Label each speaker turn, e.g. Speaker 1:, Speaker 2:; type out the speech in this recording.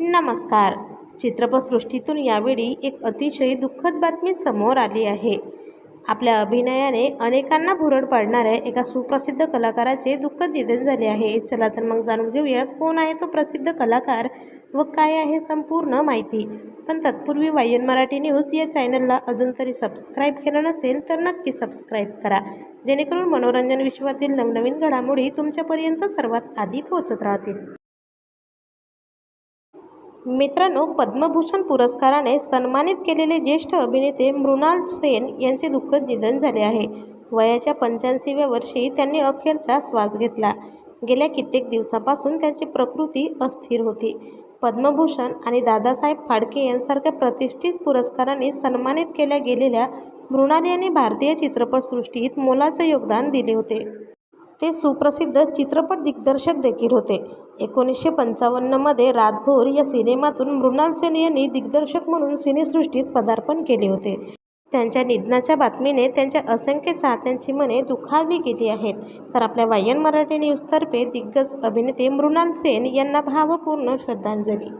Speaker 1: नमस्कार. चित्रपटसृष्टीतून यावेळी एक अतिशय दुःखद बातमी समोर आली आहे. आपल्या अभिनयाने अनेकांना भुरड पाडणाऱ्या एका सुप्रसिद्ध कलाकाराचे दुःखद निधन झाले आहे. चला तर मग जाणून घेऊयात कोण आहे तो प्रसिद्ध कलाकार व काय आहे संपूर्ण माहिती. पण तत्पूर्वी वायन मराठी न्यूज या चॅनलला अजून तरी सबस्क्राईब केलं नसेल तर नक्की सबस्क्राईब करा. जेणेकरून मनोरंजन विश्वातील नवनवीन घडामोडी तुमच्यापर्यंत सर्वात आधी पोहोचत राहतील. मित्रांनो पद्मभूषण पुरस्काराने सन्मानित केलेले ज्येष्ठ अभिनेते मृणाल सेन यांचे दुःखद निधन झाले आहे. वयाच्या पंच्याऐंशीव्या वर्षी त्यांनी अखेरचा श्वास घेतला. गेल्या कित्येक दिवसापासून त्यांची प्रकृती अस्थिर होती. पद्मभूषण आणि दादासाहेब फाडके यांसारख्या प्रतिष्ठित पुरस्कारांनी सन्मानित केल्या गेलेल्या मृणाल यांनी भारतीय चित्रपटसृष्टीत मोलाचं योगदान दिले होते. ते सुप्रसिद्ध चित्रपट दिग्दर्शक देखील होते. एकोणीसशे पंचावन्नमध्ये रातभोर या सिनेमातून मृणाल सेन यांनी दिग्दर्शक म्हणून सिनेसृष्टीत पदार्पण केले होते. त्यांच्या निधनाच्या बातमीने त्यांच्या असंख्य चाहत्यांची मने दुखावली गेली आहेत. तर आपल्या वायन मराठी न्यूजतर्फे दिग्गज अभिनेते मृणाल सेन यांना भावपूर्ण श्रद्धांजली.